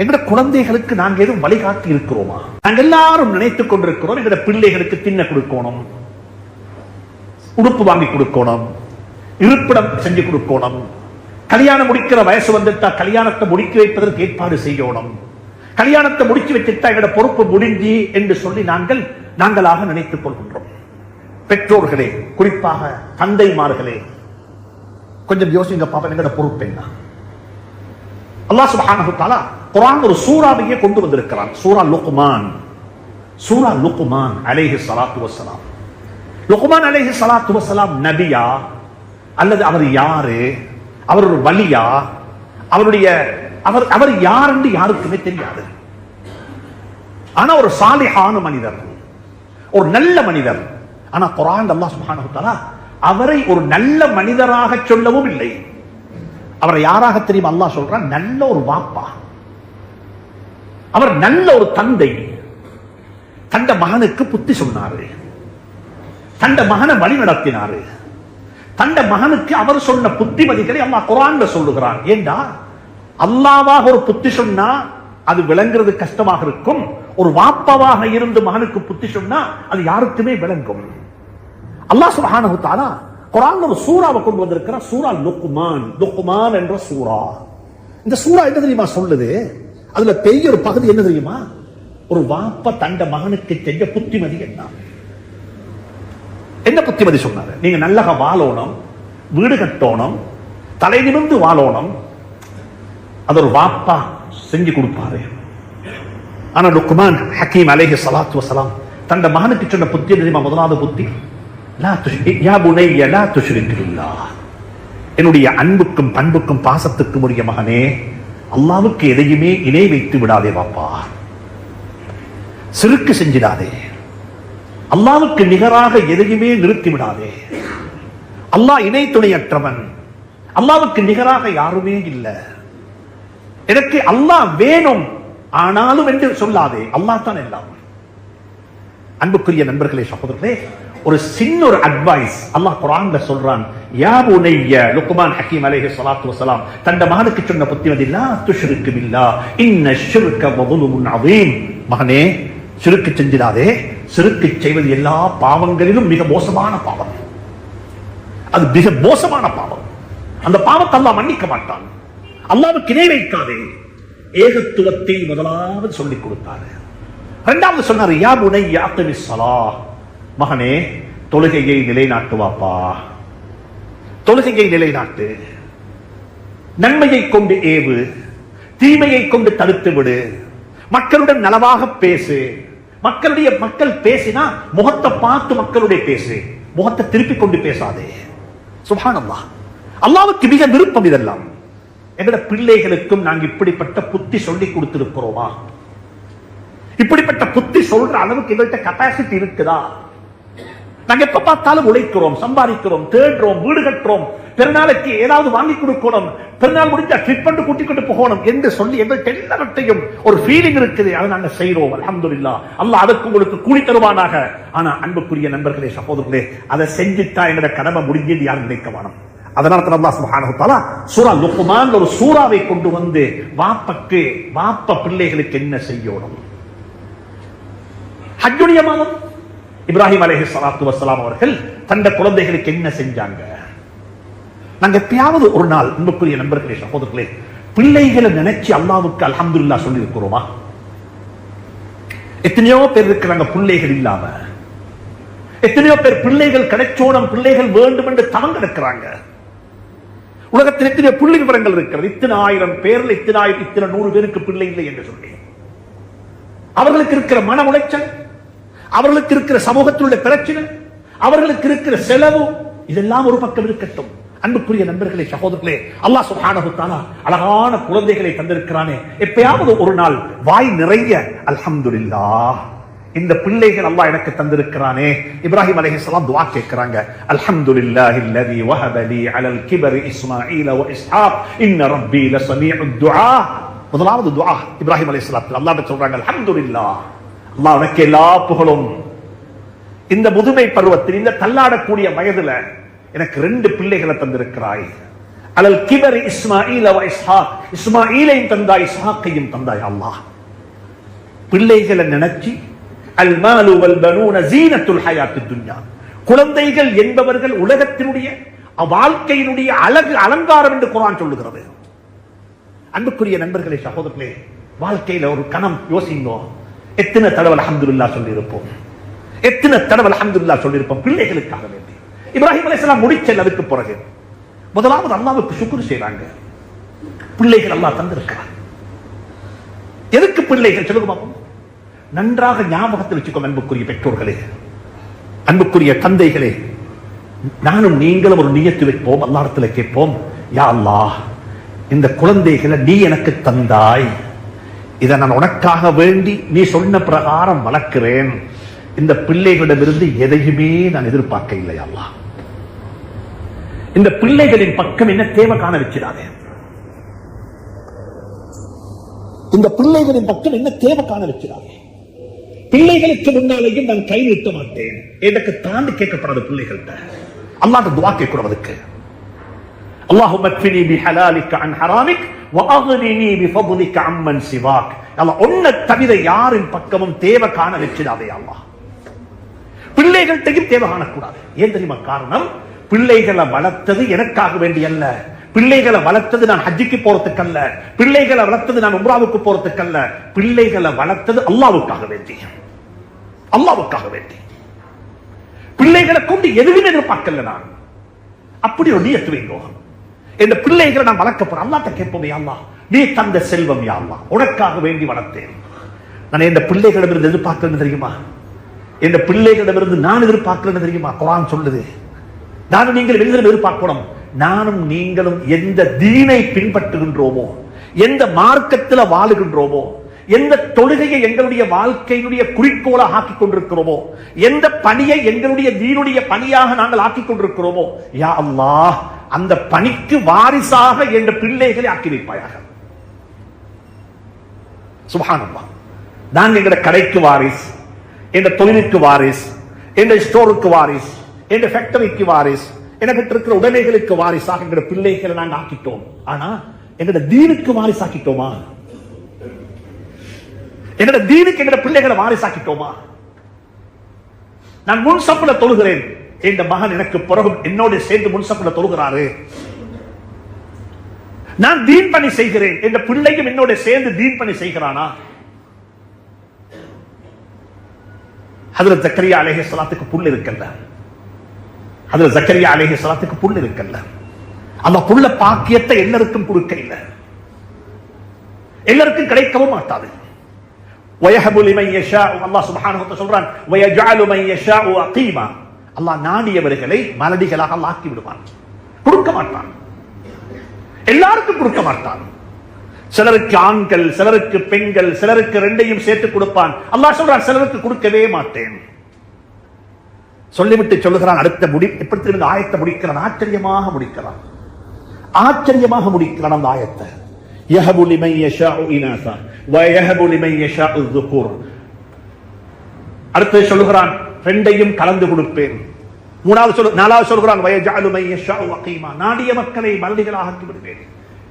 எங்கட குழந்தைகளுக்கு நாங்க எதுவும் வழிகாட்டி இருக்கிறோமா? நாங்க எல்லாரும் நினைத்துக் கொண்டிருக்கிறோம் எங்கட பிள்ளைகளுக்கு தின்ன கொடுக்கணும் உடுப்பு வாங்கி கொடுக்கணும் இருப்பிடம் செஞ்சு கொடுக்கணும் கல்யாணம் முடிக்கிற வயசு வந்துட்டா கல்யாணத்தை முடிக்க வைப்பதற்கு ஏற்பாடு செய்யணும். கல்யாணத்தை முடிச்சு வச்சுட்டா எங்கட பொறுப்பு முடிஞ்சு என்று சொல்லி நாங்கள் நாங்களாக நினைத்துக் கொள்கின்றோம். பெற்றோர்களே குறிப்பாக தந்தைமார்களே கொஞ்சம் யோசிங்க பாப்பா எங்களோட பொறுப்பு என்ன? அல்லாஹ் சுப்ஹானஹு தஆலா குரான் ஒரு சூறாவையே கொண்டு வந்திருக்கிறான். சூரா லுக்மான். சூரா லுக்மான் அலைஹி சலாத்து வசலாம் லுக்மான் அலேஹி சலாத்து வசலாம் நபியா? அல்லது அவர் யாரு? அவர் ஒரு வலியா? அவருடைய அவர் அவர் யார் என்று யாருக்குமே தெரியாது. ஆனா ஒரு சாலிஹான மனிதர். ஒரு நல்ல மனிதர். ஆனா குரான் அல்லாஹ் சுப்ஹானஹு அவரை ஒரு நல்ல மனிதராக சொல்லவும் இல்லை. அவரை யாராக தெரியும் அல்லாஹ் சொல்றான்? நல்ல ஒரு வாப்பா. அவர் நல்ல ஒரு தந்தை. தந்த மகனுக்கு புத்தி சொன்னாரு. தந்த மகனை வழி நடத்தினாரு. தந்த மகனுக்கு அவர் சொன்ன புத்திமதிகளை அம்மா குரான்ல சொல்லுகிறார் ஏண்டா? அல்லாவாக ஒரு புத்தி சொன்னா அது விளங்குறது கஷ்டமாக இருக்கும். ஒரு வாப்பாவாக இருந்து மகனுக்கு புத்தி சொன்னா அது யாருக்குமே விளங்கும். அல்லாஹ் சுபஹானஹு தஆலா குர்ஆன்ல ஒரு சூறாவை கொண்டு வந்திருக்கிறார். சூரா லுக்மான். லுக்மான் என்ற சூரா இந்த சூரா என்ன தெரியுமா சொல்லுது? அதுல பெரிய ஒரு பகுதி என்ன தெரியுமா? ஒரு வாப்ப தண்ட மகனுக்கு செஞ்ச புத்திமதி என்ன? என்ன புத்திமதி சொன்னாரு? நீங்க நல்லக வாழணும் வீடு கட்டணும் தலை நிமிர்ந்து வாழணும். அது ஒரு வாப்பா செஞ்சு கொடுப்பாரு. ஆனா லுக்மான் ஹக்கீம் அலேஹி சலாத்து வசலாம் தந்த மகனுக்கு சொன்ன புத்தி என்ன தெரியுமா? முதலாவது புத்தி. யா என்னுடைய அன்புக்கும் பண்புக்கும் பாசத்துக்கும் உரிய மகனே அல்லாவுக்கு எதையுமே இணை வைத்து விடாதே பாப்பா. சிறுக்கு செஞ்சிடாதே. அல்லாவுக்கு நிகராக எதையுமே நிறுத்தி விடாதே. அல்லாஹ் இணை துணையற்றவன் அல்லாவுக்கு நிகராக யாருமே இல்லை. எனக்கு அல்லாஹ் வேணும். ஆனாலும் என்று சொல்லாதே. அல்லாஹ் தான் எல்லாம். அன்புக்குரிய நண்பர்களே சகோதரர்களே ஒரு சின்ன ஒரு அட்வைஸ் அல்லாஹ் குரான்ல சொல்றான். யா புனைய லுக்மான் ஹக்கீம் அலைஹி ஸலாத்து வஸலாம் தந்த மகனுக்கு சொன்ன புத்திமதி லா துஷ்ருக்கு பில்லா இன்ன ஷிர்க வதுலுமுன் அதீம் மகனே சிறுக்கு செஞ்சிடாதே. சிறுக்கு செய்வது எல்லா பாவங்களிலும் மிக மோசமான பாவம். அது மிக மோசமான பாவம். அந்த பாவத்தை அல்லாஹ் மன்னிக்க மாட்டான். அல்லாவுக்கு இணை வைக்காதே. ஏகத்துவத்தை முதலாவது சொல்லிக் கொடுத்தாரு. இரண்டாவது சொன்னார் யா புனை யாத்தமி சலா மகனே தொழுகையை நிலைநாட்டுவாப்பா. தொழுகையை நிலைநாட்டு. நன்மையை கொண்டு ஏவு. தீமையை கொண்டு தடுத்து விடு. மக்களுடன் நலவாக பேசு. மக்களுடைய மக்கள் பேசினா முகத்தை பார்த்து மக்களுடைய பேசு. முகத்தை திருப்பி கொண்டு பேசாதே. சுபானம்மா அல்லாவுக்கு மிக விருப்பம் இதெல்லாம். எங்களோட பிள்ளைகளுக்கும் நாங்க இப்படிப்பட்ட புத்தி சொல்லி கொடுத்திருக்கிறோமா? இப்படிப்பட்ட புத்தி சொல்ற அளவுக்கு எங்கள்கிட்ட கெப்பாசிட்டி இருக்குதா? நாங்க எப்ப பார்த்தாலும் உழைக்கிறோம் சம்பாதிக்கிறோம் தேடுறோம் வீடு கட்டுறோம். பெருநாளுக்கு ஏதாவது வாங்கி கொடுக்கணும். பெருநாள் முடிஞ்சா ட்ரிப் பண்ணி கூட்டிக் கொண்டு போகணும் என்று சொல்லி எங்கள்கிட்ட எல்லாவற்றையும் ஒரு ஃபீலிங் இருக்குது. அதை நாங்க செய்யறோம் இல்லா அல்ல அதற்கு உங்களுக்கு கூலி தருவானாக. ஆனா அன்புக்குரிய நண்பர்களே சகோதரர்களே அதை செஞ்சுட்டா எங்களோட கடமை முடிஞ்சது யாரும் நினைக்க வேணும்? அதனால தான் அல்லாஹ் சுப்ஹானஹு தஆலா சூரா லுக்மான் ஒரு சூறாவை கொண்டு வந்து வாப்பக்கு வாப்ப பிள்ளைகளுக்கு என்ன செய்யணும்? ஹஜ்ஜுடைய மாதம். இப்ராஹிம் அலைஹி சலாத்து வசலாம் அவர்கள் தந்த குழந்தைகளுக்கு என்ன செஞ்சாங்க? நாங்க எப்பயாவது ஒரு நாள் அன்புக்குரிய நண்பர்களே சகோதரர்களே பிள்ளைகளை நினைச்சு அல்லாவுக்கு அல்ஹம்துலில்லாஹ் சொல்லி இருக்கிறோமா எத்தனையோ பேர் இருக்கிறாங்க பிள்ளைகள் இல்லாம. எத்தனையோ பேர் பிள்ளைகள் கிடைச்சோனம் பிள்ளைகள் வேண்டும் என்று தவம் கிடக்கிறாங்க. உலகத்தில் எத்தனை புள்ளி விவரங்கள் இருக்கிறது. இத்தனை ஆயிரம் பேர்ல இத்தனை ஆயிரம் இத்தனை நூறு பேருக்கு பிள்ளை இல்லை என்று சொல்லி. அவர்களுக்கு இருக்கிற மன உளைச்சல் அவர்களுக்கு இருக்கிற சமூகத்தில் உள்ள பிரச்சனை அவர்களுக்கு இருக்கிற செலவு இதெல்லாம் ஒரு பக்கம் இருக்கட்டும். அன்புக்குரிய நண்பர்களே சகோதரர்களே அல்லாஹ் சுப்ஹானஹு அழகான குழந்தைகளை தந்திருக்கிறானே. எப்பயாவது ஒரு நாள் வாய் நிறைய அல்ஹம்துலில்லாஹ். இந்த பிள்ளைகள் அல்லாஹ் எனக்கு தந்திருக்கிறானே. இப்ராஹிம் அலைஹிஸ்ஸலாம் துவா கேட்கறாங்க அல்ஹம்துலில்லாஹி அல்லதி வஹபலி அலல் கிபரி இஸ்மாஈல வ இஸ்ஹாக் இன்ன ரப்பி லஸமீஉத் துஆ. முதலாவது துஆ இப்ராஹிம் அலைஹிஸ்ஸலாம் அல்லாஹ் சொல்றாங்க அல்ஹம்துலில்லாஹ். அம்மா உனக்கு எல்லா புகழும். இந்த முதுமை பருவத்தில் இந்த தள்ளாடக்கூடிய வயதுல எனக்கு ரெண்டு பிள்ளைகளை தந்திருக்கிறாய். அலல் கிபர் இஸ்மாயில் இஸ்மாயிலையும் தந்தாய் இஸ்ஹாக்கையும் தந்தாய் அல்லாஹ். பிள்ளைகளை நினைச்சு அல் மாலு வல் பனூன ஜீனத்துல் ஹயாத்து துன்யா. குழந்தைகள் என்பவர்கள் உலகத்தினுடைய வாழ்க்கையினுடைய அழகு அலங்காரம் என்று குரான் சொல்லுகிறது. அன்புக்குரிய நண்பர்களே சகோதரர்களே வாழ்க்கையில ஒரு கணம் யோசிங்கோ? எத்தனை தடவை அல்ஹம்துலில்லா சொல்லியிருப்போம்? எத்தனை தடவை அல்ஹம்துலில்லா சொல்லியிருப்போம்? பிள்ளைகளுக்காக வேண்டி. இப்ராஹிம் அலிஸ்லாம் முடிச்சல் அதுக்கு பிறகு. முதலாவது அல்லாவுக்கு சுக்குரு செய்றாங்க. பிள்ளைகள் அல்லா தந்திருக்கிறார் எதுக்கு பிள்ளைகள் சொல்லுங்க பாப்போம்? நன்றாக ஞாபகத்தில் வச்சுக்கோ அன்புக்குரிய பெற்றோர்களே. அன்புக்குரிய தந்தைகளே. நானும் நீங்களும் ஒரு நியத்து வைப்போம் அல்லாஹ்விடத்துல கேட்போம் யா அல்லா இந்த குழந்தைகளை நீ எனக்கு தந்தாய். இதை நான் உனக்காக வேண்டி நீ சொன்ன பிரகாரம் வளர்க்கிறேன். இந்த பிள்ளைகளிடமிருந்து எதையுமே நான் எதிர்பார்க்க இல்லை அல்லா இந்த பிள்ளைகளின் பக்கம் என்ன தேவை காண வச்சிடாதே. இந்த பிள்ளைகளின் பக்கம் என்ன தேவை காண வச்சிடாதே. பிள்ளைகளுக்கு முன்னாலேயும் நான் கை நீட்ட மாட்டேன். எனக்கு தாண்டி கேட்கப்படாத பிள்ளைகள்கிட்ட அல்லாட்ட துவா கேட்கிறோம் அதுக்கு. அல்லாஹு மத்வினி பி ஹலாலிக் அன் ஹராமிக். அம்மன் சிவாக் அல்ல ஒன்ன தவிர யாரின் பக்கமும் தேவை காண வச்சிடாதே அல்லா பிள்ளைகள்கிட்டையும் தேவை காணக்கூடாது. ஏன் தெரியுமா காரணம்? பிள்ளைகளை வளர்த்தது எனக்காக வேண்டிய அல்ல. பிள்ளைகளை வளர்த்தது நான் ஹஜ்ஜிக்கு போறதுக்கல்ல. பிள்ளைகளை வளர்த்தது நான் உம்ராவுக்கு போறதுக்கல்ல. பிள்ளைகளை வளர்த்தது அல்லாவுக்காக வேண்டி. அல்லாவுக்காக வேண்டி. பிள்ளைகளை கொண்டு எதுவும் எதிர்பார்க்கல நான். அப்படி ஒரு நீயத்து வைங்கோகம் இந்த பிள்ளைகளை நான் வளர்க்க போறேன். அல்லாட்ட கேட்போமே நீ தந்த செல்வம் யா உனக்காக வேண்டி வளர்த்தேன். நான் இந்த பிள்ளைகளிடமிருந்து எதிர்பார்க்கிறேன் தெரியுமா? இந்த பிள்ளைகளிடமிருந்து நான் எதிர்பார்க்கிறேன் தெரியுமா? குரான் சொல்லுது. நானும் நீங்கள் வெளியில் எதிர்பார்க்கணும். நானும் நீங்களும் எந்த தீனை பின்பற்றுகின்றோமோ எந்த மார்க்கத்தில் வாழுகின்றோமோ எந்த தொழுகையை எங்களுடைய வாழ்க்கையினுடைய குறிக்கோளாக ஆக்கிக் கொண்டிருக்கிறோமோ எந்த பணியை எங்களுடைய தீனுடைய பணியாக நாங்கள் ஆக்கிக் கொண்டிருக்கிறோமோ யா அல்லாஹ் அந்த பணிக்கு வாரிசாக என்ற பிள்ளைகளை ஆக்கி வைப்பாயாக சுபானம்மா நான் எங்கட கடைக்கு வாரிஸ் என்ற தொழிலுக்கு வாரிஸ் என்ற ஸ்டோருக்கு வாரிஸ் என்ற ஃபேக்டரிக்கு வாரிஸ் எனக்கு இருக்கிற உடைமைகளுக்கு வாரிசாக எங்கட பிள்ளைகளை நாங்கள் ஆக்கிட்டோம். ஆனா எங்கட தீனுக்கு வாரிசாக்கிட்டோமா? என்னோட தீனுக்கு எங்களோட பிள்ளைகளை வாரிசாக்கிட்டோமா? நான் முன் சப்புல தொழுகிறேன். என் மகன் எனக்கு பிறகு என்னோட சேர்ந்து முன் சப்புல தொழுகிறாரு நான் தீன் பணி செய்கிறேன் என்ற பிள்ளையும் என்னோட சேர்ந்து தீன் பணி செய்கிறானா அதுல ஜக்கரியா அலேஹி சலாத்துக்கு புல் இருக்கல்ல அதுல ஜக்கரியா அலேஹி சலாத்துக்கு புல் இருக்கல்ல அந்த புல்ல பாக்கியத்தை எல்லாருக்கும் கொடுக்க இல்லை எல்லாருக்கும் கிடைக்கவும் மாட்டாது وَيَهَبُ لِمَنْ يَشَاءُ அல்லாஹ் சுப்ஹானஹு வ சொல்றான் وَيَجْعَلُ مَنْ يَشَاءُ عَقِيمًا அல்லாஹ் நாடியவர்களை மலடிகளாக ஆக்கி விடுவான். கொடுக்க மாட்டான். எல்லாருக்கும் கொடுக்க மாட்டான். சிலருக்கு ஆண்கள் சிலருக்கு பெண்கள் சிலருக்கு ரெண்டையும் சேர்த்து கொடுப்பான். அல்லாஹ் சொல்றான் சிலருக்கு கொடுக்கவே மாட்டேன். சொல்லிவிட்டு சொல்லுகிறான் அடுத்த முடி எப்படி திரும்ப ஆயத்தை முடிக்கிறான்? ஆச்சரியமாக முடிக்கிறான். ஆச்சரியமாக முடிக்கிறான் அந்த ஆயத்தை. யஹபு லிமன் யஷாஉ இனாசா வ யஹபு லிமன் யஷாஉ அடுத்து சொல்லுகிறான் ரெண்டையும் கலந்து கொடுப்பேன். மூணாவது சொல் நாலாவது சொல்கிறான் வயஜாலுமை அகீமா நாடிய மக்களை மலடிகளாக ஆக்கி விடுவேன்.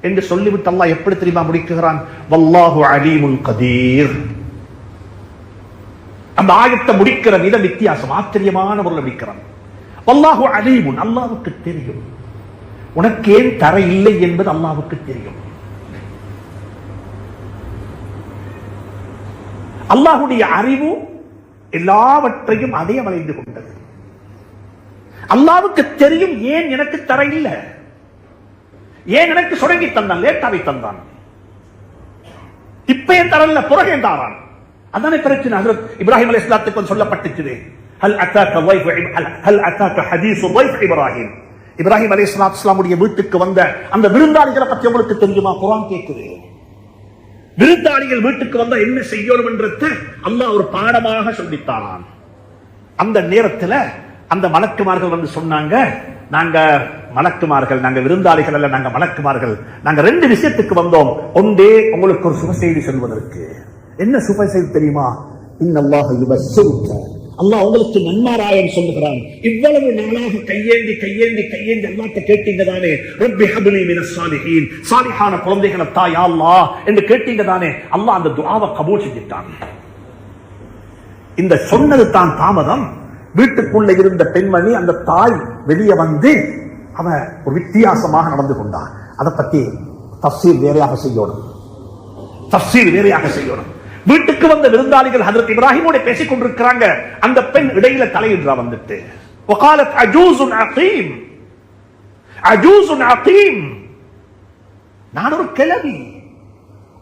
என்று சொல்லிவிட்டு அல்லாஹ் எப்படி தெரியுமா முடிக்குகிறான் வல்லாஹு அலீமுல் கதீர். அந்த ஆயத்தை முடிக்கிற விதம் வித்தியாசம் ஆச்சரியமான முறையில் முடிக்கிறான். வல்லாஹு அலீமுன் அல்லாவுக்கு தெரியும். உனக்கு ஏன் தர இல்லை என்பது அல்லாவுக்கு தெரியும். அல்லாஹுடைய அறிவு எல்லாவற்றையும் அதே வளைந்து கொண்டது. அல்லாவுக்கு தெரியும் ஏன் எனக்கு தர இல்லை? ஏன் எனக்கு சுடங்கி தந்தான் லேட்டாவை தந்தான்? இப்பயே ஏன் தரல புறகே தாரான்? அதானே பிரச்சனை. ஹசரத் இப்ராஹிம் அலி இஸ்லாத்துக்கு சொல்லப்பட்டுச்சு ஹல் அத்தாக்க வைஃப் ஹல் அத்தாக்க ஹதீஸ் வைஃப் இப்ராஹிம். இப்ராஹிம் அலி இஸ்லாத்துலாமுடைய வீட்டுக்கு வந்த அந்த விருந்தாளிகளை பத்தி உங்களுக்கு தெரியுமா? குரான் கேட்குது. விருந்தாளிகள் வீட்டுக்கு வந்தா என்ன செய்யணும் என்றது அல்லாஹ் ஒரு பாடமாக சொல்லித்தானான் அந்த நேரத்துல அந்த மலக்குமார்கள் வந்து சொன்னாங்க நாங்க மலக்குமார்கள் நாங்க விருந்தாளிகள் அல்ல நாங்க மலக்குமார்கள். நாங்க ரெண்டு விஷயத்துக்கு வந்தோம். ஒன்றே உங்களுக்கு ஒரு சுப செய்தி சொல்வதற்கு. என்ன சுப செய்தி தெரியுமா? இவர் யுபஸ்ஸிருக்க. அல்லாஹ் உங்களுக்கு நன்மாராயம் சொல்லுகிறான். இவ்வளவு நாளாக கையேந்தி கையேந்தி கையேந்தி அல்லாட்ட கேட்டீங்க தானே ரப்பி ஹபிலி மின சாலிஹீன். சாலிஹான குழந்தைகளை தாய் அல்லாஹ் என்று கேட்டீங்க தானே அல்லாஹ் அந்த துஆவை கபூல் செஞ்சிட்டான். இந்த சொன்னது தான் தாமதம். வீட்டுக்குள்ள இருந்த பெண்மணி அந்த தாய் வெளியே வந்து அவன் ஒரு வித்தியாசமாக நடந்து கொண்டான் அதை பத்தி தப்சீல் வேறையாக செய்யணும். தப்சீல் வேறையாக செய்யணும். வீட்டுக்கு வந்த விருந்தாளிகள் ஹதரத் இப்ராஹிமோட பேசிக் கொண்டிருக்கிறாங்க அந்த பெண் இடையில தலையிடுறா வந்துட்டு وقالت عجوز عقيم عجوز عقيم நான் ஒரு கிழவி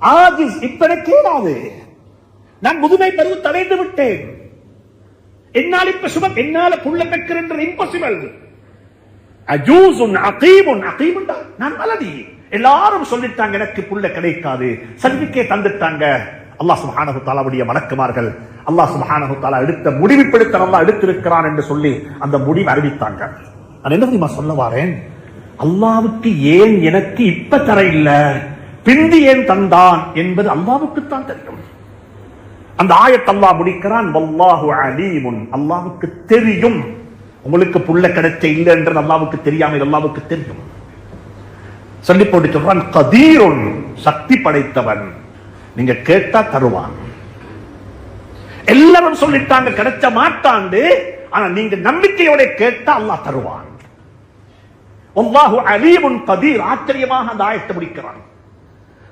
ஆஜிஸ் இப்ப கேடாது நான் முதுமை பருவத்தை அடைந்து விட்டேன் என்னால் இப்ப சுபம் என்னால புள்ள பெற்கிற இம்பாசிபிள் அஜூசுன் அகீமுன் அகீமுண்டா நான் மலடி எல்லாரும் சொல்லிட்டாங்க எனக்கு புள்ள கிடைக்காது சர்டிபிகேட் தந்துட்டாங்க அல்லாஹ் சுபஹானஹு தாலாவுடைய மலக்குமார்கள் அல்லாஹ் சுபஹானஹு தாலா எடுத்த முடிவுப்படுத்த நல்லா எடுத்திருக்கிறான் என்று சொல்லி அந்த முடிவு அறிவித்தாங்க. நான் என்ன தெரியுமா சொல்ல வாரேன் அல்லாவுக்கு ஏன் எனக்கு இப்ப தர இல்ல? பிந்தி ஏன் தந்தான் என்பது அல்லாவுக்கு தான் தெரியும். அந்த ஆயத் அல்லாஹ் முடிக்கிறான் வல்லாஹு அலீமுன். அல்லாவுக்கு தெரியும். உங்களுக்கு புள்ள கிடைச்ச இல்லை என்று அல்லாவுக்கு தெரியாம அல்லாவுக்கு தெரியும். சொல்லி போட்டு சொல்றான் கதீருன். சக்தி படைத்தவன். நீங்க கேட்டா தருவான். எல்லாரும் சொல்லிட்டாங்க கிடைச்ச மாட்டாண்டு. ஆனா நீங்க நம்பிக்கையோட கேட்டா அல்லாஹ் தருவான். அல்லாஹு அலீமுன் கதீர். ஆச்சரியமாக அந்த ஆயத்தை முடிக்கிறான்.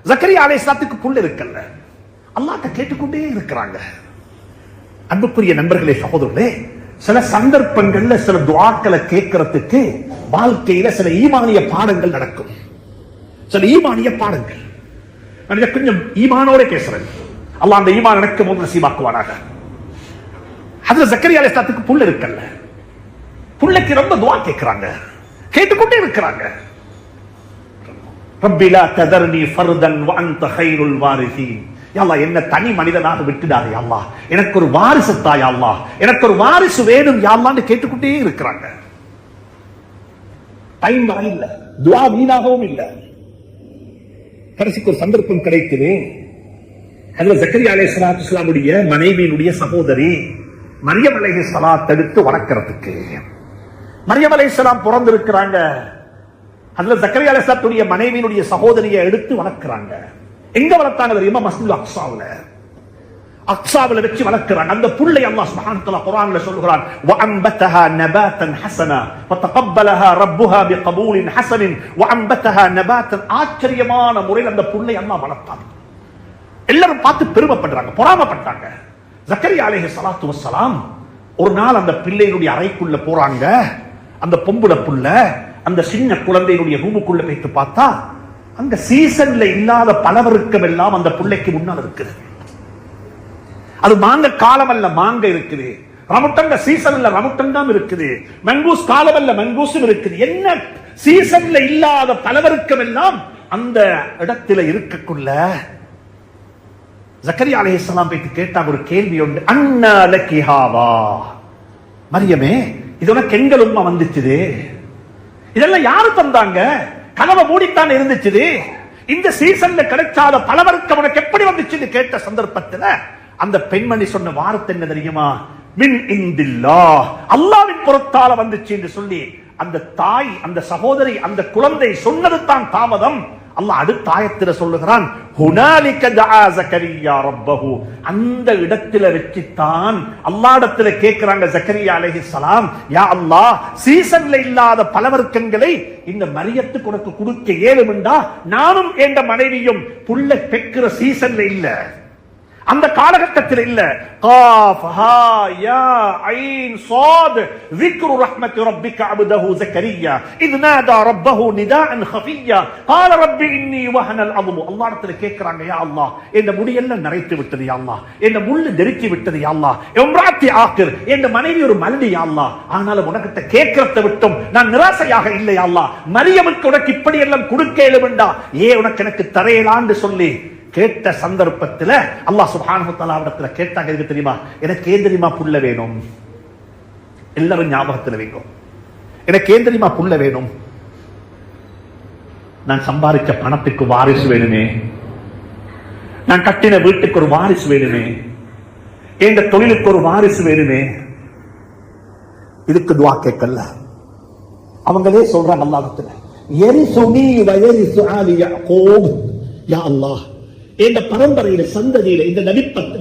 ஜக்கரியா அலைஹிஸ்ஸலாத்துக்கு புல் இருக்கல்ல. அல்லாஹ்ட்ட கேட்டுக்கொண்டே இருக்கிறாங்க. அன்புக்குரிய நண்பர்களே சகோதரர்களே சில சந்தர்ப்பங்கள்ல சில துவாக்களை கேட்கறதுக்கு வாழ்க்கையில சில ஈமானிய பாடங்கள் நடக்கும். சில ஈமானிய பாடங்கள். நான் இதை கொஞ்சம் ஈமானோட பேசுறேன். அல்லாஹ் அந்த ஈமான் எனக்கு போது நசீபாக்குவானாக. அதுல ஜக்கரியா அலைஹிஸ்ஸலாத்துக்கு புல் இருக்கல்ல. புள்ளைக்கு ரொம்ப துவா கேட்கிறாங்க கேட்டுக்கொண்டே இருக்கிறாங்க. ரப்பிலா ததர்னி ஃபர்தன் வ ஹைருல் வாரிசீன். என்ன தனி மனிதனாக விட்டுடாரு யா எனக்கு ஒரு வாரிசு தாய் யா எனக்கு ஒரு வாரிசு வேணும் யா கேட்டுக்கொண்டே இருக்கிறாங்க. டைம் வர இல்ல வீணாகவும் இல்ல. கடைசிக்கு ஒரு சந்தர்ப்பம் கிடைக்குது. அதுல ஜக்கரி அலைஹிஸ்ஸலாத்து வஸ்ஸலாமுடைய மனைவியினுடைய சகோதரி மரியம் சலா தடுத்து வளர்க்கறதுக்கு மரியம் சலாம் பிறந்திருக்கிறாங்க. அதுல ஜக்கரியா அலைஹிஸ்ஸலாத்துடைய மனைவியினுடைய சகோதரியை எடுத்து வளர்க்கிறாங்க. எங்க வளர்த்தாங்க தெரியுமா? மஸ்ஜித் அக்ஸாவுல. அக்ஸாவில் வச்சு வளர்க்கிறான். அந்த புள்ளை அல்லாஹ் சுப்ஹானஹு வ தஆலா குர்ஆன்ல சொல்கிறான் வ அம்பதஹா நபாத்தன் ஹஸனா வ தகப்பலஹா ரப்புஹா பிகபூலின் ஹஸனின் வ அம்பதஹா நபாத்தன். ஆச்சரியமான முறையில் அந்த புள்ளை அல்லாஹ் வளர்த்தான். எல்லாரும் பார்த்து பெருமைப்படுறாங்க பொறாமப்பட்டாங்க. ஜக்கரியா அலைஹி ஸலாத்து வஸ்ஸலாம் ஒரு நாள் அந்த பிள்ளையினுடைய அறைக்குள்ள போறாங்க. அந்த பொம்புல புள்ள அந்த சின்ன குழந்தையினுடைய ரூமுக்குள்ள போய்த்து பார்த்தா அந்த சீசன்ல இல்லாத பலவருக்கம் எல்லாம் அந்த பிள்ளைக்கு முன்னால் இருக்குது அது மாங்க காலம் அல்ல மாங்க இருக்குது. ரமுட்டங்க சீசன் இல்ல ரமுட்டங்கம் இருக்குது. மங்கூஸ் காலம் அல்ல மங்கூஸும் இருக்குது. என்ன சீசன்ல இல்லாத பலவருக்கம் எல்லாம் அந்த இடத்துல இருக்கக்குள்ள? ஜக்கரியா அலைஹிஸ்ஸலாம் போயிட்டு கேட்டாங்க ஒரு கேள்வி உண்டு. அண்ணா லக்கிஹாவா மரியமே இது உனக்கு எங்கள் வந்துச்சுது. இதெல்லாம் யாரு தந்தாங்க? கனவை மூடித்தான் இருந்துச்சுது. இந்த சீசன்ல கிடைச்சாத பலவர்க்கம் உனக்கு எப்படி வந்துச்சுன்னு கேட்ட சந்தர்ப்பத்துல அந்த பெண்மணி சொன்ன வார்த்தை என்ன தெரியுமா? மின் இந்தில்லா அல்லாவின் புறத்தால வந்துச்சு என்று சொல்லி அந்த தாய் அந்த சகோதரி அந்த குழந்தை சொன்னது தான் தாமதம். அல்லாஹ் அடுத்த ஆயத்தில் சொல்லுகிறான் ஹுனாலிக தஆ அந்த இடத்துல வச்சுத்தான் அல்லாடத்துல கேட்கிறாங்க ஜக்கரியா சலாம். யா அல்லாஹ் சீசன்ல இல்லாத பலவர்க்கங்களை இந்த மரியத்துக்கு உனக்கு கொடுக்க ஏழுமெண்டா நானும் என்ற மனைவியும் புள்ள பெக்கிற சீசன்ல இல்ல. அந்த காலகட்டத்தில் இல்ல قاف ها يا عين صاد ذكر رحمة ربك عبده زكريا إذ نادى ربه نداء خفيا قال رب إني وهن العظم الله இடத்துல கேக்குறாங்க யா அல்லாஹ் என்ன முடியெல்லாம் நரைத்து விட்டது யா அல்லாஹ் என்ன முள்ளு நெருக்கி விட்டது யா அல்லாஹ் எம்ராத்தி ஆக்கிர் என் மனைவி ஒரு மலடி யா அல்லாஹ் ஆனாலும் உனக்கிட்ட கேட்கறத விட்டும் நான் நிராசையாக இல்லை யா அல்லாஹ் மரியமுக்கு உனக்கு இப்படி எல்லாம் கொடுக்க வேண்டா ஏ உனக்கு எனக்கு தரையலான்னு சொல்லி கேட்ட சந்தர்ப்பத்துல அல்லாஹ் சுப்ஹானஹு கேட்டாங்க எதுக்கு தெரியுமா? எனக்கு ஏன் தெரியுமா புள்ள வேணும்? எல்லாரும் ஞாபகத்துல வைக்கும். எனக்கு ஏன் தெரியுமா புள்ள வேணும்? நான் சம்பாதிச்ச பணத்துக்கு வாரிசு வேணுமே? நான் கட்டின வீட்டுக்கு ஒரு வாரிசு வேணுமே? எந்த தொழிலுக்கு ஒரு வாரிசு வேணுமே? இதுக்கு துவா கேட்கல. அவங்களே சொல்றாங்க அல்லாஹ்விடத்துல எரிசுனி வயரிசு ஆலி யாக்கூப் யா அல்லாஹ் இந்த பரம்பரையில சந்ததியில இந்த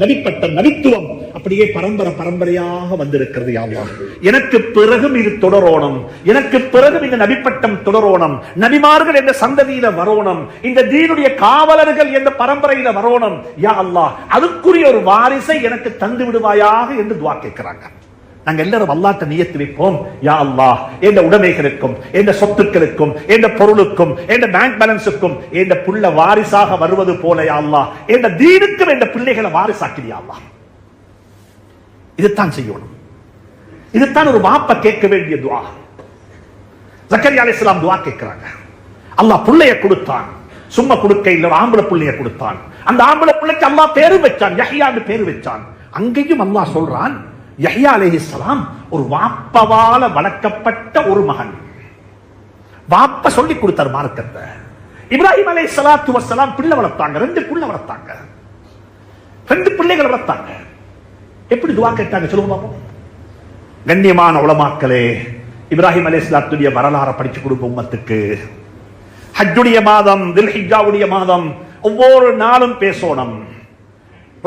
நடிப்பட்ட நடித்துவம் அப்படியே பரம்பரை பரம்பரையாக வந்திருக்கிறது யாவா எனக்கு பிறகும் இது தொடரோணம். எனக்கு பிறகும் இந்த நபிப்பட்டம் தொடரோணம். நபிமார்கள் என்ற சந்ததியில வரோணம். இந்த தீனுடைய காவலர்கள் என்ற பரம்பரையில வரோணம். யா அல்லா அதுக்குரிய ஒரு வாரிசை எனக்கு தந்து விடுவாயாக என்று துவா கேட்கிறாங்க. நாங்க எல்லாரும் அல்லாட்ட நியத்து வைப்போம். யா அல்லாஹ் எந்த உடைமைகளுக்கும் எந்த சொத்துக்களுக்கும் எந்த பொருளுக்கும் எந்த பேங்க் பேலன்ஸுக்கும் எந்த புள்ள வாரிசாக வருவது போல யா அல்லாஹ் எந்த தீனுக்கும் எந்த பிள்ளைகளை வாரிசாக்கிறியா அல்லாஹ். இதுதான் செய்யணும். இதுதான் ஒரு வாப்ப கேட்க வேண்டிய துவா. ஜக்கரி அலி இஸ்லாம் துவா கேட்கிறாங்க. அல்லாஹ் புள்ளைய கொடுத்தான். சும்மா கொடுக்க இல்ல ஒரு ஆம்பளை புள்ளைய கொடுத்தான். அந்த ஆம்பளை பிள்ளைக்கு அல்லாஹ் பேரு வச்சான் யஹியான்னு பேரு வச்சான். அங்கேயும் அல்லாஹ் சொல்றான் யஹ்யா சலாம் ஒரு வாப்பவால வளர்க்கப்பட்ட ஒரு மகன். வாப்ப சொல்லி கொடுத்தார் மார்க்கத்தை. இப்ராஹிம் அலை சலாத்து வசலாம் பிள்ளை வளர்த்தாங்க ரெண்டு பிள்ளை வளர்த்தாங்க. ரெண்டு பிள்ளைகள் வளர்த்தாங்க. எப்படி துவா கேட்டாங்க சொல்லுங்க பாப்போம். கண்ணியமான உலமாக்களே இப்ராஹிம் அலை சலாத்துடைய வரலாறை படிச்சு கொடுப்போம் உம்மத்துக்கு. ஹஜ்ஜுடைய மாதம் தில்ஹிஜாவுடைய மாதம் ஒவ்வொரு நாளும் பேசணும்.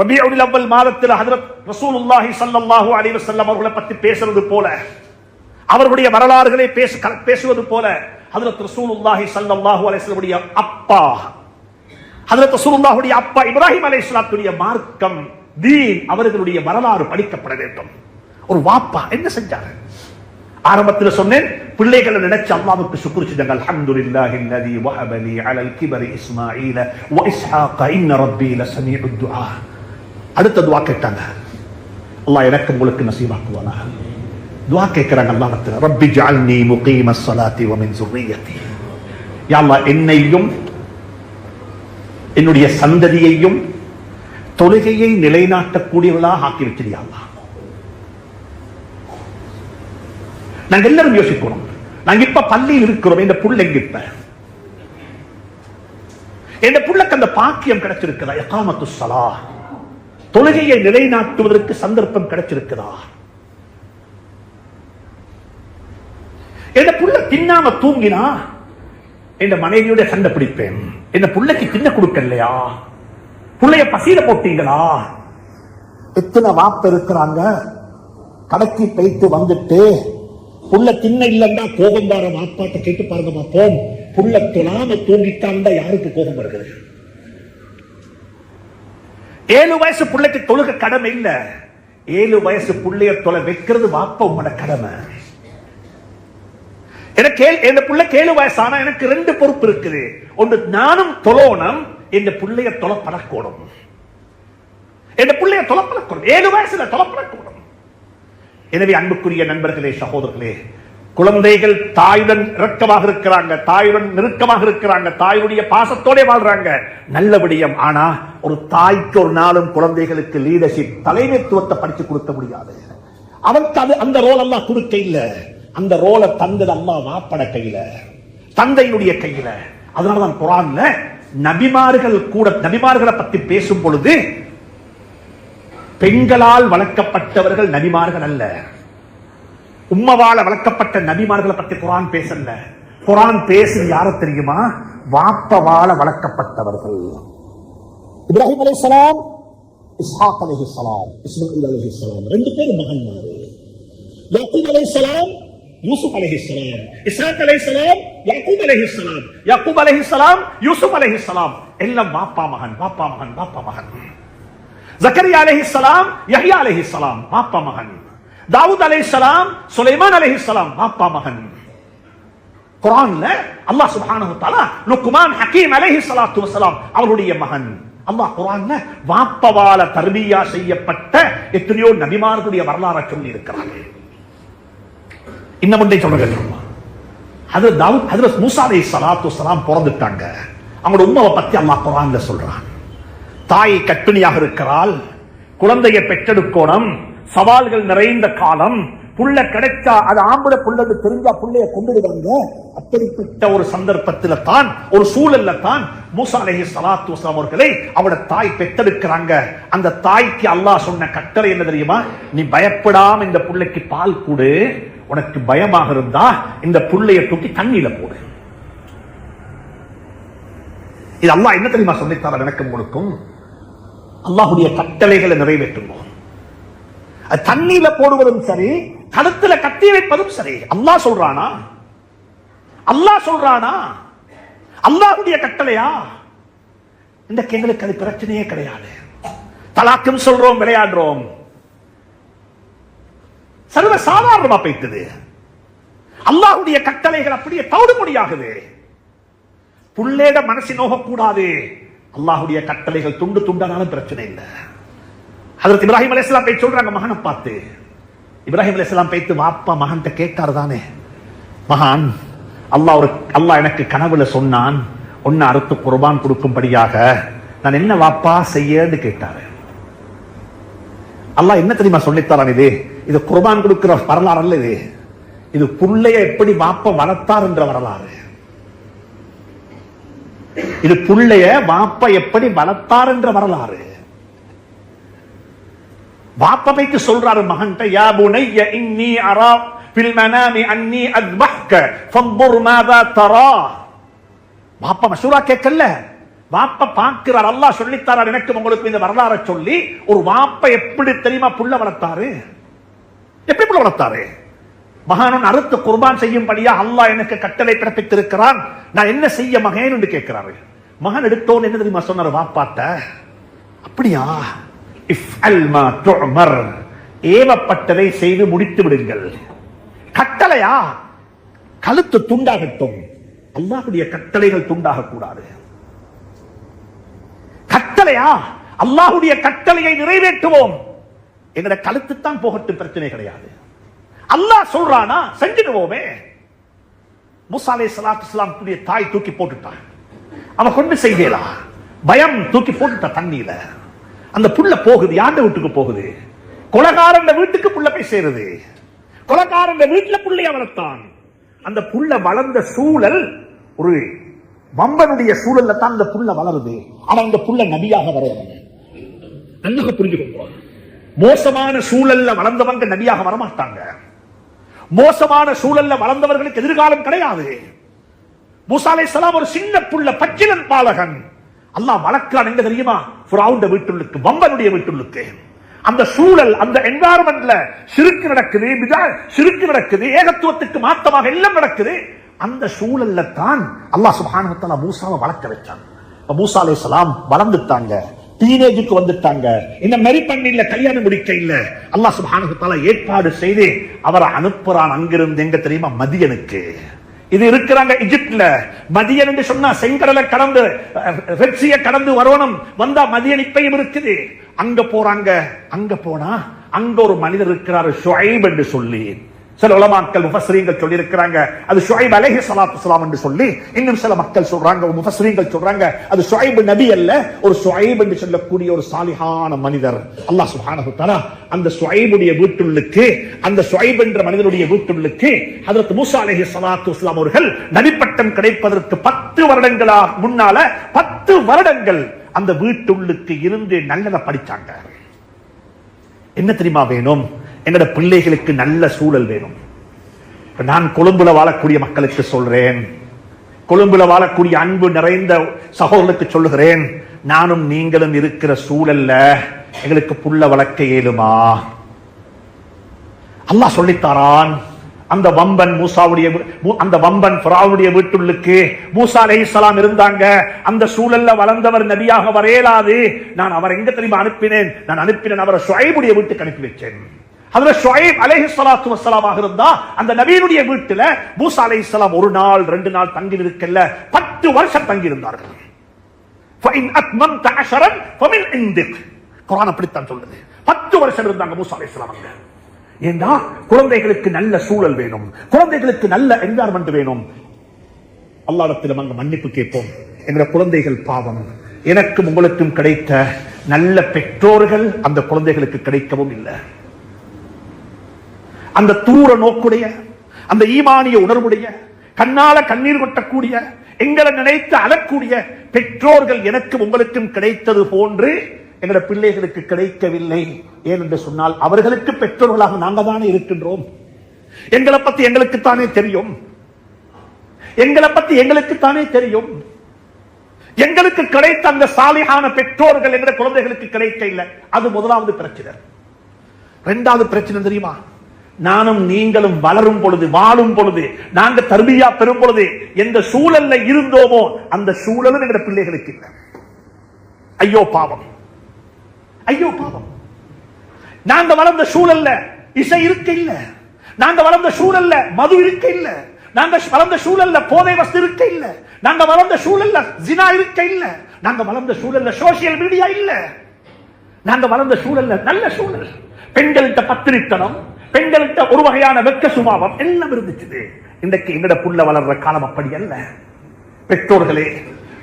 ரபியுல் அவ்வல் மாதத்தில் ஹதரத் ரசூலுல்லாஹி சல்லல்லாஹு அலைஹி வஸல்லம் அவர்களை பத்தி பேசுறது போல அவர்களுடைய வரலாறுகளை பேச பேசுவது போல ஹதரத் ரசூலுல்லாஹி சல்லல்லாஹு அலைஹி வஸல்லம் அப்பா ஹதரத் ரசூலுல்லாஹுடைய அப்பா இப்ராஹிம் அலைஹிஸ்ஸலாத்துடைய மார்க்கம் தீன் அவர்களுடைய வரலாறு படிக்கப்பட வேண்டும். ஒரு வாப்பா என்ன செஞ்சாரு? ஆரம்பத்தில் சொன்னேன் பிள்ளைகளை நினைச்சு அல்லாவுக்கு சுக்குரு செஞ்சாங்க. அல்ஹம்துலில்லாஹி அல்லதி வஹபலி அலல் கிபரி இஸ்மாஈல வ இஸ்ஹாக இன்ன ரப்பி லசமீஉத் துஆ. அடுத்த துவா கேட்டாங்க. அல்லாஹ் எனக்கு உங்களுக்கு நசீபாக்குவானா துவா கேட்கிறாங்க அல்லாஹ்விடத்தில் ரப்பி ஜால்னி முகீம சலாத்தி வ மின் யாழ்லா என்னையும் என்னுடைய சந்ததியையும் தொழுகையை நிலைநாட்டக்கூடியவர்களாக ஆக்கி வச்சிருயா நாங்க எல்லாரும் யோசிக்கணும் நாங்க இப்ப பள்ளியில் இருக்கிறோம். இந்த புள்ள எங்க இப்ப? இந்த புள்ளக்கு அந்த பாக்கியம் கிடைச்சிருக்கிறா எகாமத்து சலா தொழுகையை நிலைநாட்டுவதற்கு சந்தர்ப்பம் கிடைச்சிருக்குதா? என்ன புள்ள தின்னாம தூங்கினா? இந்த மனைவியோட சண்டை பிடிப்பேன். என்ன புள்ளைக்கு தின்ன கொடுக்கலையா? புள்ளைய பசியில போட்டீங்களா? எத்தனை வாப்ப இருக்கிறாங்க? கடைக்கு போயிட்டு வந்துட்டு புள்ள தின்ன இல்லைன்னா கோபம் வர வாப்பாட்ட கேட்டு பாருங்க பார்ப்போம் புள்ள தொழாம தூங்கிட்டாண்டா யாருக்கு கோபம் வருகிறது? ஏழு வயசு பிள்ளைக்கு தொழுக கடமை இல்ல. ஏழு வயசு புள்ளைய தொலை வைக்கிறது வாப்ப உங்களோட கடமை. எனக்கு ஏழு- என் புள்ள ஏழு வயசு ஆனா எனக்கு ரெண்டு பொறுப்பு இருக்குது. ஒன்று நானும் தொலோனம் என் புள்ளைய தொலை என் புள்ளைய தொலைப்படக்கூடும். ஏழு வயசுல தொலைப்படக்கூடும். எனவே அன்புக்குரிய நண்பர்களே சகோதரர்களே குழந்தைகள் தாயுடன் இறக்கமாக இருக்கிறாங்க தாயுடன் நெருக்கமாக இருக்கிறாங்க தாயுடைய பாசத்தோட வாழ்றாங்க. நல்ல விடயம் ஆனா ஒரு தாய்க்கு ஒரு நாளும் குழந்தைகளுக்கு லீடர்ஷிப் தலைமைத்துவத்தை படிச்சு கொடுக்க முடியாது. அவனுக்கு அது அந்த ரோல் அம்மா கொடுக்க இல்ல. அந்த ரோலை தந்தது அம்மா வாப்பட கையில. தந்தையினுடைய கையில. அதனாலதான் குரான்ல நபிமார்கள் கூட நபிமார்களை பத்தி பேசும் பொழுது பெண்களால் வளர்க்கப்பட்டவர்கள் நபிமார்கள் அல்ல. உம்மவால வளர்க்கப்பட்ட நபிமார்களை பத்தி குரான் பேசல. குரான் பேசு யார தெரியுமா? வாப்பவால வளர்க்கப்பட்டவர்கள். இப்ராஹிம் அலைஹிஸ்ஸலாம் இஸ்ஹாக் சலாம் இஸ்மாயில் அலைஹிஸ்ஸலாம் ரெண்டு பேரும் மகன்மாரு. யாக்கூப் அலைஹிஸ்ஸலாம் யூசுப் அலைஹிஸ்ஸலாம் இஸ்ஹாக் அலைஹிஸ்ஸலாம் யாக்கூப் அலைஹிஸ்ஸலாம் யாக்கூப் அலைஹிஸ்ஸலாம் யூசுப் அலைஹிஸ்ஸலாம் எல்லாம் வாப்பா மகன் வாப்பா மகன் வாப்பா மகன். ஜக்கரியா சலாம் யஹ்யா சலாம் வாப்பா மகன். தாவூத் அலைஹிஸ்ஸலாம் சுலைமான் அலைஹிஸ்ஸலாம் வாப்பா மகன். குரான்ல அல்லாஹ் சுப்ஹானஹு தஆலா லுக்மான் ஹக்கீம் அலைஹிஸ்ஸலாத்து வஸலாம் அவருடைய மகன். அல்லாஹ் குர்ஆன்ல வாப்பவால தர்பியா செய்யப்பட்ட எத்தனையோ நபிமார்களுடைய வரலாறை சொல்லி இருக்கிறார் இன்னும் ஒன்றை சொல்றேன் அது தாவூத் ஹதரத் மூசா அலைஹிஸ்ஸலாத்து வஸலாம் பிறந்துட்டாங்க. அவங்களோட உம்மாவை பத்தி அல்லாஹ் குர்ஆன்ல சொல்றான். தாய் கட்டுணியாக இருக்கிறாள் குழந்தையை பெற்றெடுக்கணும் சவால்கள் நிறைந்த காலம். புள்ள கிடைச்சா அது ஆம்பளை புள்ளது தெரிஞ்சா புள்ளைய கொண்டுடுவாங்க அப்படிப்பட்ட ஒரு சந்தர்ப்பத்தில தான் ஒரு சூழல்ல தான் மூசா அலஹி சலாத்து அவர்களை அவட தாய் பெற்றெடுக்கிறாங்க. அந்த தாய்க்கு அல்லாஹ் சொன்ன கட்டளை என்ன தெரியுமா? நீ பயப்படாம இந்த புள்ளைக்கு பால் கொடு. உனக்கு பயமாக இருந்தா இந்த புள்ளைய தூக்கி தண்ணியில போடு. இது அல்லாஹ் என்ன தெரியுமா சொல்லித்தார விளக்கம் கொடுக்கும். அல்லாஹுடைய கட்டளைகளை நிறைவேற்றுவோம். தண்ணியில போடுவதும் சரி கழுத்துல கத்தி வைப்பதும் சரி. அல்லாஹ் சொல்றானா? அல்லாஹ் சொல்றானா? அல்லாஹுடைய கட்டளையா? இந்த எங்களுக்கு அது பிரச்சனையே கிடையாது. தலாக்கும் சொல்றோம் விளையாடுறோம். சர்வ சாதாரணமா போய்த்தது அல்லாஹுடைய கட்டளைகள் அப்படியே தவிடுபடியாகுது புள்ளேட மனசு நோகக்கூடாது. அல்லாஹுடைய கட்டளைகள் துண்டு துண்டானாலும் பிரச்சனை இல்லை. அதற்கு இப்ராஹிம் அலைஹிஸ்ஸலாம் போய் சொல்றாங்க மகனை பார்த்து. இப்ராஹிம் அலைஹிஸ்ஸலாம் போய்த்து வாப்பா மகன்கிட்ட கேட்டாரு தானே? மகான் அல்லாஹ் ஒரு அல்லாஹ் எனக்கு கனவுல சொன்னான் ஒன்னு அறுத்து குர்பான் கொடுக்கும்படியாக. நான் என்ன வாப்பா செய்யன்னு கேட்டாரு. அல்லாஹ் என்ன தெரியுமா சொல்லித்தரான் இது? இது குர்பான் கொடுக்கிற வரலாறு அல்ல இது. இது புள்ளைய எப்படி வாப்ப வளர்த்தார் என்ற வரலாறு. இது புள்ளைய வாப்ப எப்படி வளர்த்தார் என்ற வரலாறு. வாப்பமைக்கு சொல்றாரு மகன்கிட்ட யா புனைய இன்னி அரா பில் மனாமி அன்னி அத்பஹ்க ஃபன்துர் மாதா தரா. பாப்பா மசூரா கேட்கல. வாப்ப பார்க்கிறார் அல்லாஹ் சொல்லித்தாரார் எனக்கு உங்களுக்கு இந்த வரலாறை சொல்லி ஒரு வாப்ப எப்படி தெரியுமா புள்ள வளர்த்தாரு? எப்படி புள்ள வளர்த்தாரு? மகானன் அறுத்து குர்பான் செய்யும்படியா அல்லாஹ் எனக்கு கட்டளை பிறப்பித்திருக்கிறான். நான் என்ன செய்ய மகன் என்று கேட்கிறாரு. மகன் எடுத்தோன்னு என்ன தெரியுமா சொன்னார் வாப்பாட்ட அப்படியா? ஏவப்பட்டதை செய்து முடித்து விடுங்கள். கட்டளையா? கழுத்து துண்டாகட்டும். அல்லாஹுடைய கட்டளைகள் துண்டாக கூடாது. கட்டளையா? அல்லாஹுடைய கட்டளையை நிறைவேற்றுவோம். எங்கட கழுத்து தான் போகட்டும் பிரச்சனை கிடையாது. அல்லாஹ் சொல்றானா? செஞ்சுடுவோமே. முசாலே சலாத்து இஸ்லாம் தாய் தூக்கி போட்டுட்டான். அவன் கொண்டு செய்வேலா பயம் தூக்கி போட்டுட்டா தண்ணியில. அந்த புள்ள போகுது யாண்ட வீட்டுக்கு போகுது? கொலகாரன் வீட்டுக்கு புள்ள போய் சேருது. கொலகாரன் வீட்டுல புள்ளைய வளர்த்தான். அந்த புள்ள வளர்ந்த சூழல் ஒரு வம்பனுடைய சூழல்ல தான் அந்த புள்ள வளருது. ஆனா அந்த புள்ள நபியாக வரவங்க நல்லா புரிஞ்சுக்கோங்க மோசமான சூழல்ல வளர்ந்தவங்க நபியாக வரமாட்டாங்க. மோசமான சூழல்ல வளர்ந்தவர்களுக்கு எதிர்காலம் கிடையாது. மூசாலை சலாம் ஒரு சின்ன புள்ள பச்சிலன் பாலகன். அல்லாஹ் வளர்க்கிறான் எங்க தெரியுமா? ஃபிரௌண்ட வீட்டுள்ளுக்கு வம்பனுடைய வீட்டுள்ளுக்கு. அந்த சூழல் அந்த என்வாரன்மெண்ட்ல சிறுக்கு நடக்குது சிறுக்கு நடக்குது ஏகத்துவத்துக்கு மாத்தமாக எல்லாம் நடக்குது. அந்த சூழல்ல தான் அல்லாஹ் சுப்ஹானஹு மூசாவை வளர்க்க வைச்சான். மூசா மூசா சலாம் வளர்ந்துட்டாங்க டீனேஜுக்கு வந்துட்டாங்க. இந்த மெரி பண்ணில கல்யாணம் முடிக்க இல்ல அல்லாஹ் சுபானத்தால ஏற்பாடு செய்து அவரை அனுப்புறான் அங்கிருந்து எங்க தெரியுமா? மதியனுக்கு. இது இருக்கிறாங்க எகிப்துல மதியன் என்று சொன்னா செங்கடலை கடந்து ரெட்சிய கடந்து வரணும். வந்தா மதியன் இப்பையும் இருக்குது. அங்க போறாங்க. அங்க போனா அங்க ஒரு மனிதர் இருக்கிறாரு ஷுஐப் என்று சொல்லி. சில உலமாக்கள் முஃபஸ்ரீங்கள் சொல்லி இருக்கிறாங்க அது ஷுஐப் அலஹி ஸலாத்து ஸலாம் என்று சொல்லி இன்னும் சில மக்கள் சொல்றாங்க முஃபஸ்ரீங்கள் சொல்றாங்க அது ஷுஐப் நபி அல்ல ஒரு ஷுஐப் என்று சொல்லக்கூடிய ஒரு சாலிஹான மனிதர். அல்லாஹ் சுப்ஹானஹு தஆலா அந்த ஷுஐபுடைய வீட்டுள்ளுக்கு அந்த ஷுஐப் என்ற மனிதனுடைய வீட்டுள்ளுக்கு ஹஜரத் மூசா அலைஹி ஸலாத்து வஸலாம் அவர்கள் நபிப்பட்டம் கிடைப்பதற்கு பத்து வருடங்களா முன்னால பத்து வருடங்கள் அந்த வீட்டுள்ளுக்கு இருந்து நல்லதை படிச்சாங்க. என்ன தெரியுமா வேணும்? என்னோட பிள்ளைகளுக்கு நல்ல சூழல் வேணும். நான் கொழும்புல வாழக்கூடிய மக்களுக்கு சொல்றேன். கொழும்புல வாழக்கூடிய அன்பு நிறைந்த சகோதரனுக்கு சொல்லுகிறேன். நானும் நீங்களும் இருக்கிற சூழல்ல எங்களுக்கு புள்ள வளர்க்க இயலுமா அல்லாஹ் சொல்லித்தாரான். அந்த வம்பன் மூசாவுடைய மூ- அந்த வம்பன் ஃபிரௌனுடைய வீட்டுள்ளுக்கு மூசா அலைஹிஸ்ஸலாம் இருந்தாங்க. அந்த சூழல்ல வளர்ந்தவர் நபியாக வரையலாது. நான் அவர் எங்க தெரியுமா அனுப்பினேன்? நான் அனுப்பினேன் அவரை ஷுஐபுடைய வீட்டுக்கு அனுப்பி வச்சேன். அதுல ஷொயப் அலேஹி சலாத்து வசலாமாக இருந்தா அந்த நபியினுடைய வீட்டுல மூசா அலை சலாம் ஒரு நாள் ரெண்டு நாள் தங்கி இருக்கல பத்து வருஷம் தங்கி இருந்தார்கள். குரான் அப்படித்தான் சொல்லுது. பத்து வருஷம் இருந்தாங்க மூசா அலை இஸ்லாம் அங்க. ஏண்டா? குழந்தைகளுக்கு நல்ல சூழல் வேணும். குழந்தைகளுக்கு நல்ல என்வாரன்மெண்ட் வேணும். அல்லாடத்தில் நாங்கள் மன்னிப்பு கேட்போம். எங்களோட குழந்தைகள் பாவம். எனக்கும் உங்களுக்கும் கிடைத்த நல்ல பெற்றோர்கள் அந்த குழந்தைகளுக்கு கிடைக்கவும் இல்லை. அந்த தூர நோக்குடைய அந்த ஈமானிய உணர்வுடைய கண்ணால கண்ணீர் கொட்டக்கூடிய எங்களை நினைத்து அழக்கூடிய பெற்றோர்கள் எனக்கும் உங்களுக்கும் கிடைத்தது போன்று எங்களோட பிள்ளைகளுக்கு கிடைக்கவில்லை. ஏனென்று சொன்னால் அவர்களுக்கு பெற்றோர்களாக நாங்கள் தானே இருக்கின்றோம். எங்களை பத்தி எங்களுக்குத்தானே தெரியும். எங்களை பத்தி எங்களுக்குத்தானே தெரியும். எங்களுக்கு கிடைத்த அந்த சாலையான பெற்றோர்கள் என்ற குழந்தைகளுக்கு கிடைக்க இல்லை அது முதலாவது பிரச்சனை. இரண்டாவது பிரச்சனை தெரியுமா? நானும் நீங்களும் வளரும் பொழுது வாழும் பொழுது நாங்க தர்பியா பெறும் பொழுது எந்த சூழல்ல இருந்தோமோ அந்த சூழலும் எங்க பிள்ளைகளுக்கு இல்லை. ஐயோ பாவம். ஐயோ பாவம். நாங்க வளர்ந்த சூழல்ல இசை இருக்க இல்ல. நாங்க வளர்ந்த சூழல்ல மது இருக்க இல்ல. நாங்க வளர்ந்த சூழல்ல போதை வஸ்து இருக்க இல்ல. நாங்க வளர்ந்த சூழல்ல ஜினா இருக்க இல்ல. நாங்க வளர்ந்த சூழல்ல சோசியல் மீடியா இல்ல. நாங்க வளர்ந்த சூழல்ல நல்ல சூழல். பெண்கள்கிட்ட பத்திரிக்கணும் பெண்கள்கிட்ட ஒரு வகையான வெக்க சுபாவம் எல்லாம் இருந்துச்சு. இன்றைக்கு எங்கட புள்ள வளர்ற காலம் அப்படி அல்ல. பெற்றோர்களே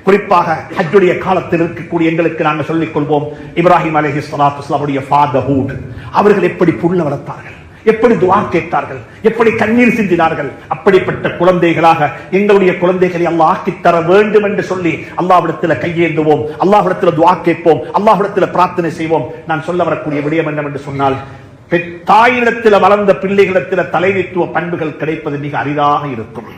குறிப்பாக ஹஜ்ஜுடைய காலத்தில் இருக்கக்கூடிய எங்களுக்கு நாங்கள் சொல்லிக் கொள்வோம் இப்ராஹிம் அலஹி சலாத்துடைய ஃபாதர்ஹூட் அவர்கள் எப்படி புள்ள வளர்த்தார்கள்? எப்படி துவா கேட்டார்கள்? எப்படி கண்ணீர் சிந்தினார்கள்? அப்படிப்பட்ட குழந்தைகளாக எங்களுடைய குழந்தைகளை அல்லாஹ் ஆக்கி தர வேண்டும் என்று சொல்லி அல்லாஹ்விடத்தில் கையேந்துவோம் அல்லாஹ்விடத்தில் துவா கேட்போம் அல்லாஹ்விடத்தில் பிரார்த்தனை செய்வோம். நான் சொல்ல வரக்கூடிய விடயம் என்னவென்று சொன்னால் தாயிடத்தில் வளர்ந்த பிள்ளைகளிடத்தில் தலைமைத்துவ பண்புகள் கிடைப்பது மிக அரிதாக இருக்கும்.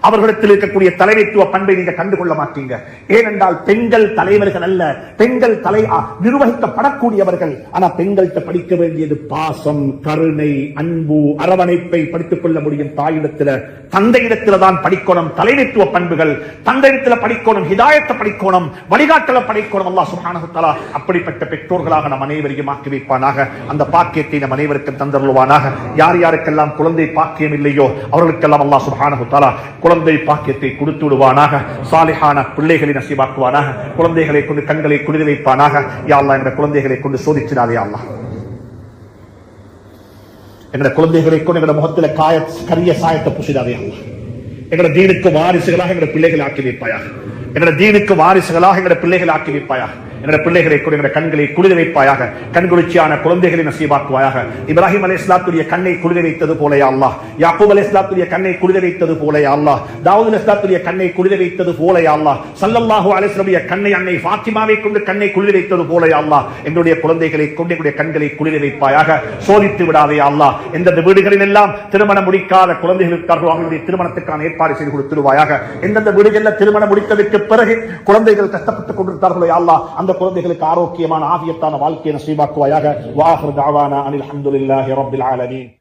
அவர்களிடத்தில் இருக்கக்கூடிய தலைமைத்துவ பண்பை நீங்க கண்டுகொள்ள மாட்டீங்க. ஏனென்றால் பெண்கள் தலைவர்கள் அல்ல. பெண்கள் தலை நிர்வகிக்கப்படக்கூடியவர்கள். ஆனா பெண்கள்கிட்ட படிக்க வேண்டியது பாசம் கருணை அன்பு அரவணைப்பை படித்துக் கொள்ள முடியும் தாயிடத்துல. தந்தையிடத்துல தான் படிக்கணும் தலைமைத்துவ பண்புகள். தந்தையிடத்துல படிக்கணும் ஹிதாயத்தை படிக்கணும் வழிகாட்டல படிக்கணும். அல்லா சுப்ஹானஹு அப்படிப்பட்ட பெற்றோர்களாக நம் அனைவரையும் ஆக்கி வைப்பானாக. அந்த பாக்கியத்தை நம் அனைவருக்கும் தந்தருள்வானாக. யார் யாருக்கெல்லாம் குழந்தை பாக்கியம் இல்லையோ அவர்களுக்கெல்லாம் அல்லா சுகானகுத்தாலா குழந்தை பாக்கியத்தை கொடுத்து விடுவானாக சாலிஹான பிள்ளைகளை நசீபாக்குவானாக குழந்தைகளை கொண்டு கண்களை குளிர் வைப்பானாக. யாழ்லா என்ற குழந்தைகளை கொண்டு சோதிச்சிடாதே யாழ்லா எங்களோட குழந்தைகளை கொண்டு எங்களோட முகத்துல காய கரிய சாயத்தை பூசிடாதே யாழ்லா எங்களோட தீனுக்கு வாரிசுகளாக எங்களோட பிள்ளைகளை ஆக்கி வைப்பாயா எங்களோட தீனுக்கு வாரிசுகளாக எங்களோட பிள்ளைகளை ஆக்கி வைப்பாயா என்னோட பிள்ளைகளை கூட எங்கட கண்களை குளிர வைப்பாயாக. கண்குளிர்ச்சியான குழந்தைகளை நசீபாக்குவாயாக. இப்ராஹிம் அலி இஸ்லாத்துடைய கண்ணை குளிர வைத்தது போல அல்லாஹ். யாக்கூப் அலி இஸ்லாத்துடைய கண்ணை குளிர வைத்தது போல அல்லாஹ். தாவூத் அலை இஸ்லாத்துடைய கண்ணை குளிர வைத்தது போல அல்லாஹ். சல்லல்லாஹு அலைஹி வஸல்லம் கண்ணை அன்னை ஃபாத்திமாவை கொண்டு கண்ணை குளிர வைத்தது போல அல்லாஹ். எங்களுடைய குழந்தைகளை கொண்டு எங்களுடைய கண்களை குளிர வைப்பாயாக. சோதித்து விடாதே அல்லாஹ். எந்தெந்த வீடுகளில் எல்லாம் திருமணம் முடிக்காத குழந்தைகளுக்காக இருக்கார்களோ அவர்களுடைய திருமணத்துக்கான ஏற்பாடு செய்து கொடுத்துருவாயாக. எந்தெந்த வீடுகளில் திருமணம் முடித்ததற்கு பிறகு குழந்தைகள் கஷ்டப்பட்டுக் கொண்டிருந்தார்களோ அல்லாஹ். அந்த குழந்தைகளுக்கு ஆரோக்கியமான ஆவியத்தான வாழ்க்கையை நசீபாக்குவாயாக வாஹர் தாவானா அனில் அல்ஹம்துலில்லாஹி ரப்பில் ஆலமீன்